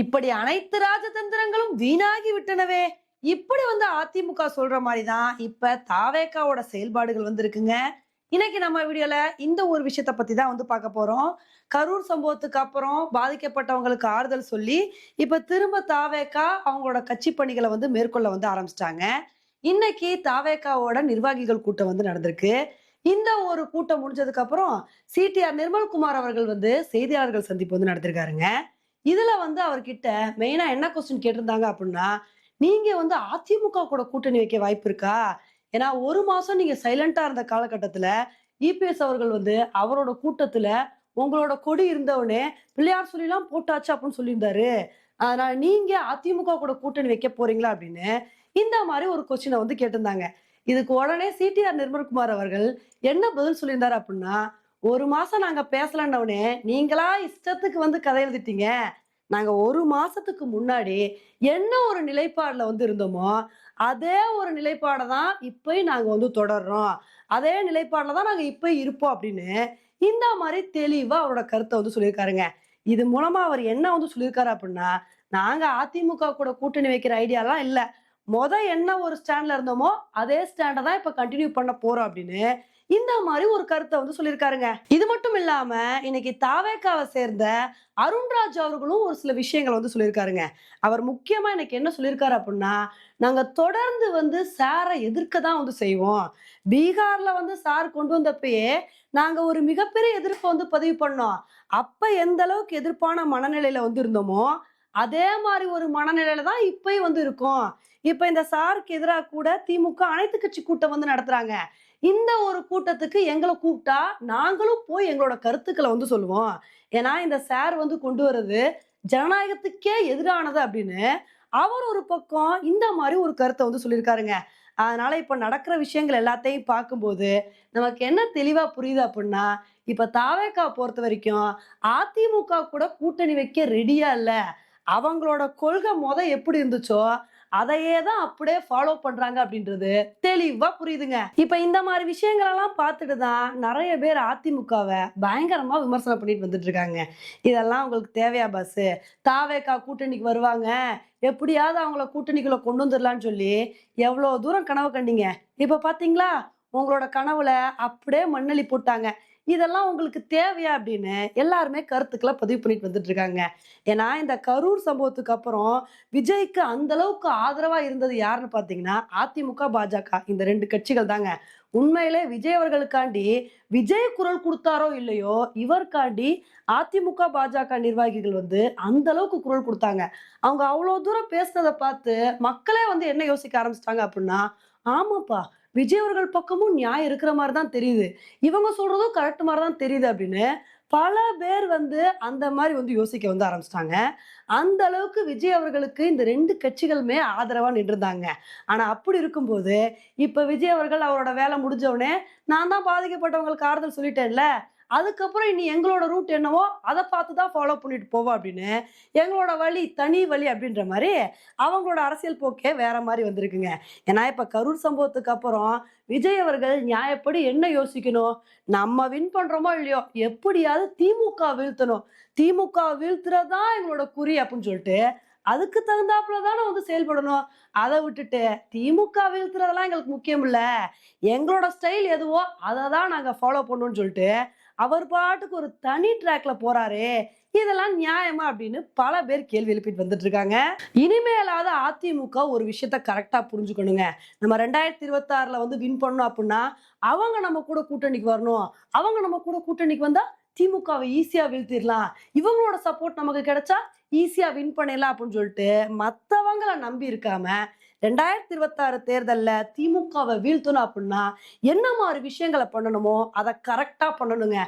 இப்படி அனைத்து ராஜதந்திரங்களும் வீணாகி விட்டனவே இப்படி வந்து அதிமுக சொல்ற மாதிரி தான் இப்ப தாவேக்காவோட செயல்பாடுகள் வந்து இருக்குங்க இன்னைக்கு நம்ம வீடியோல இந்த ஒரு விஷயத்த பத்தி தான் வந்து பார்க்க போறோம். கரூர் சம்பவத்துக்கு அப்புறம் பாதிக்கப்பட்டவங்களுக்கு ஆறுதல் சொல்லி இப்ப திரும்ப தாவேக்கா அவங்களோட கட்சி பணிகளை வந்து மேற்கொள்ள வந்து ஆரம்பிச்சிட்டாங்க. இன்னைக்கு தாவேக்காவோட நிர்வாகிகள் கூட்டம் வந்து நடந்திருக்கு. இந்த ஒரு கூட்டம் முடிஞ்சதுக்கு அப்புறம் சிடிஆர் நிர்மல்குமார் அவர்கள் வந்து செய்தியாளர்கள் சந்திப்பு வந்து நடத்திருக்காருங்க. இதுல வந்து அவர்கிட்ட மெயினா என்ன கொஸ்டின் கேட்டிருந்தாங்க அப்படின்னா நீங்க வந்து அதிமுக கூட கூட்டணி வைக்க வாய்ப்பு இருக்கா? ஏன்னா ஒரு மாசம் நீங்க சைலண்டா இருந்த காலகட்டத்துல இபிஎஸ் அவர்கள் வந்து அவரோட கூட்டத்துல உங்களோட கொடி இருந்தவனே பிள்ளையார் சொல்லிலாம் போட்டாச்சு அப்படின்னு சொல்லியிருந்தாரு. அதனால நீங்க அதிமுக கூட கூட்டணி வைக்க போறீங்களா அப்படின்னு இந்த மாதிரி ஒரு கொஸ்டினை வந்து கேட்டிருந்தாங்க. இதுக்கு உடனே சிடிஆர் நிர்மல்குமார் அவர்கள் என்ன பதில் சொல்லியிருந்தாரு அப்படின்னா ஒரு மாசம் நாங்க பேசலன்னவனே நீங்களா இஷ்டத்துக்கு வந்து கதை எழுதிட்டீங்க. நாங்க ஒரு மாசத்துக்கு முன்னாடி என்ன ஒரு நிலைப்பாடுல வந்து இருந்தோமோ அதே ஒரு நிலைப்பாடை தான் இப்பயும் நாங்க வந்து தொடர்றோம். அதே நிலைப்பாடுல தான் நாங்க இப்ப இருப்போம் அப்படின்னு இந்த மாதிரி தெளிவா அவரோட கருத்தை வந்து சொல்லியிருக்காருங்க. இது மூலமா அவர் என்ன வந்து சொல்லியிருக்காரு அப்படின்னா நாங்க அதிமுக கூட கூட்டணி வைக்கிற ஐடியாலாம் இல்லை. முத என்ன ஒரு ஸ்டாண்ட்ல இருந்தோமோ அதே ஸ்டாண்டை தான் இப்ப கண்டினியூ பண்ண போறோம் அப்படின்னு இந்த மாதிரி ஒரு கருத்தை வந்து சொல்லியிருக்காருங்க. இது மட்டும் இல்லாம இன்னைக்கு தாவேக்காவை சேர்ந்த அருண்ராஜ் அவர்களும் ஒரு சில விஷயங்கள் வந்து சொல்லியிருக்காருங்க. அவர் முக்கியமா எனக்கு என்ன சொல்லியிருக்காரு அப்படின்னா நாங்க தொடர்ந்து வந்து சாரை எதிர்க்க தான் வந்து செய்வோம். பீகார்ல வந்து சார் கொண்டு வந்தப்பயே நாங்க ஒரு மிகப்பெரிய எதிர்ப்பை வந்து பதிவு பண்ணோம். அப்ப எந்த அளவுக்கு எதிர்ப்பான மனநிலையில வந்து இருந்தோமோ அதே மாதிரி ஒரு மனநிலையில தான் இப்பயும் வந்து இருக்கும். இப்ப இந்த சாருக்கு எதிராக கூட திமுக அனைத்து கட்சி கூட்டம் வந்து நடத்துறாங்க. இந்த ஒரு கூட்டத்துக்கு எங்களை கூப்பிட்டா நாங்களும் போய் எங்களோட கருத்துக்களை வந்து சொல்லுவோம். ஏன்னா இந்த சார் வந்து கொண்டு வர்றது ஜனநாயகத்துக்கே எதிரானது அப்படின்னு அவர் ஒரு பக்கம் இந்த மாதிரி ஒரு கருத்தை வந்து சொல்லியிருக்காருங்க. அதனால இப்ப நடக்கிற விஷயங்கள் எல்லாத்தையும் பார்க்கும்போது நமக்கு என்ன தெளிவா புரியுது அப்படின்னா இப்ப தாவேக்கா பொறுத்த வரைக்கும் அதிமுக கூட கூட்டணி வைக்க ரெடியா இல்லை. அவங்களோட கொள்கை முத எப்படி இருந்துச்சோ அதையே தான் அப்படியே ஃபாலோ பண்றாங்க அப்படின்றது தெளிவா புரியுதுங்க. இப்ப இந்த மாதிரி விஷயங்கள் எல்லாம் பார்த்துட்டு தான் நிறைய பேர் அதிமுகவை பயங்கரமா விமர்சனம் பண்ணிட்டு வந்துட்டு இருக்காங்க இதெல்லாம் உங்களுக்கு தேவையா பஸ் தாவேக்கா கூட்டணிக்கு வருவாங்க. எப்படியாவது அவங்கள கூட்டணிக்குள்ள கொண்டு வந்துடலான்னு சொல்லி எவ்வளோ தூரம் கனவு கண்டீங்க? இப்ப பாத்தீங்களா? உங்களோட கனவுல அப்படியே மண்ணளி போட்டாங்க. இதெல்லாம் உங்களுக்கு தேவையா அப்படின்னு எல்லாருமே கருத்துக்களை பதிவு பண்ணிட்டு வந்துட்டு இருக்காங்க. ஏன்னா இந்த கரூர் சம்பவத்துக்கு அப்புறம் விஜய்க்கு அந்த அளவுக்கு ஆதரவா இருந்தது யாருன்னு பாத்தீங்கன்னா அதிமுக பாஜக இந்த ரெண்டு கட்சிகள் தாங்க. உண்மையிலே விஜய் அவர்களுக்காண்டி விஜய் குரல் கொடுத்தாரோ இல்லையோ இவருக்காண்டி அதிமுக பாஜக நிர்வாகிகள் வந்து அந்த அளவுக்கு குரல் கொடுத்தாங்க. அவங்க அவ்வளோ தூரம் பேசுனதை பார்த்து மக்களே வந்து என்ன யோசிக்க ஆரம்பிச்சிட்டாங்க அப்படின்னா ஆமாப்பா விஜய் அவர்கள் பக்கமும் நியாயம் இருக்கிற மாதிரி தான் தெரியுது. இவங்க சொல்றதும் கரெக்ட் மாதிரி தான் தெரியுது அப்படின்னு பல பேர் வந்து அந்த மாதிரி வந்து யோசிக்க வந்து ஆரம்பிச்சிட்டாங்க. அந்த அளவுக்கு விஜய் அவர்களுக்கு இந்த ரெண்டு கட்சிகளுமே ஆதரவாக நின்றுருந்தாங்க. ஆனால் அப்படி இருக்கும்போது இப்போ விஜய் அவர்கள் அவரோட வேலை முடிஞ்சவுடனே நான் தான் பாதிக்கப்பட்டவங்களுக்கு ஆறுதல் சொல்லிட்டேன்ல. அதுக்கப்புறம் இனி எங்களோட ரூட் என்னவோ அதை பார்த்து தான் ஃபாலோ பண்ணிட்டு போவோம் அப்படின்னு எங்களோட வழி தனி வழி அப்படின்ற மாதிரி அவங்களோட அரசியல் போக்கே வேற மாதிரி வந்திருக்குங்க. ஏன்னா இப்போ கரூர் சம்பவத்துக்கு அப்புறம் விஜய் அவர்கள் நியாயப்படி என்ன யோசிக்கணும்? நம்ம வின் பண்றோமோ இல்லையோ? எப்படியாவது திமுக வீழ்த்தணும். திமுக வீழ்த்துறதான் எங்களோட குறி அப்படின்னு சொல்லிட்டு அதுக்கு தகுந்தாப்புல தானே வந்து செயல்படணும். அதை விட்டுட்டு திமுக வீழ்த்துறதெல்லாம் எங்களுக்கு முக்கியம் இல்லை. எங்களோட ஸ்டைல் எதுவோ அதை தான் நாங்கள் ஃபாலோ பண்ணணும்னு சொல்லிட்டு அவர் பாட்டுக்கு ஒரு தனி ட்ராக்ல போறாரு இதெல்லாம் நியாயமா அப்படின்னு பல பேர் கேள்வி எழுப்பிட்டு வந்துட்டு இருக்காங்க. இனிமேலாவது அதிமுக ஒரு விஷயத்த கரெக்டா புரிஞ்சுக்கணுங்க. நம்ம ரெண்டாயிரத்தி இருபத்தி ஆறுல வந்து வின் பண்ணோம் அப்படின்னா அவங்க நம்ம கூட கூட்டணிக்கு வரணும். அவங்க நம்ம கூட கூட்டணிக்கு வந்தா திமுகவை ஈஸியா வீழ்த்திடலாம். இவங்களோட சப்போர்ட் நமக்கு கிடைச்சா ஈஸியா வின் பண்ணிடலாம் அப்படின்னு சொல்லிட்டு மத்தவங்கள நம்பி இருக்காம ரெண்டாயிரத்தி இருபத்தாறு தேர்தலில் திமுகவை வீழ்த்தணும் அப்படின்னா என்ன மாதிரி விஷயங்களை பண்ணணுமோ அதை கரெக்டாக பண்ணணுங்க.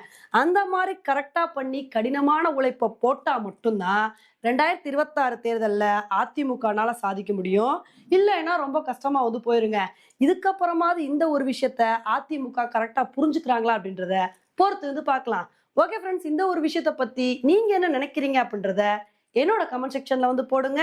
அந்த மாதிரி கரெக்டாக பண்ணி கடினமான உழைப்பை போட்டால் மட்டும்தான் ரெண்டாயிரத்தி இருபத்தாறு தேர்தலில் அதிமுகனால சாதிக்க முடியும். இல்லைன்னா ரொம்ப கஷ்டமாக வந்து போயிருங்க. இதுக்கப்புறமாவது இந்த ஒரு விஷயத்த அதிமுக கரெக்டாக புரிஞ்சுக்கிறாங்களா அப்படின்றத பொறுத்து வந்து பார்க்கலாம். ஓகே ஃப்ரெண்ட்ஸ் இந்த ஒரு விஷயத்தை பற்றி நீங்கள் என்ன நினைக்கிறீங்க அப்படின்றத என்னோட கமெண்ட் செக்ஷனில் வந்து போடுங்க.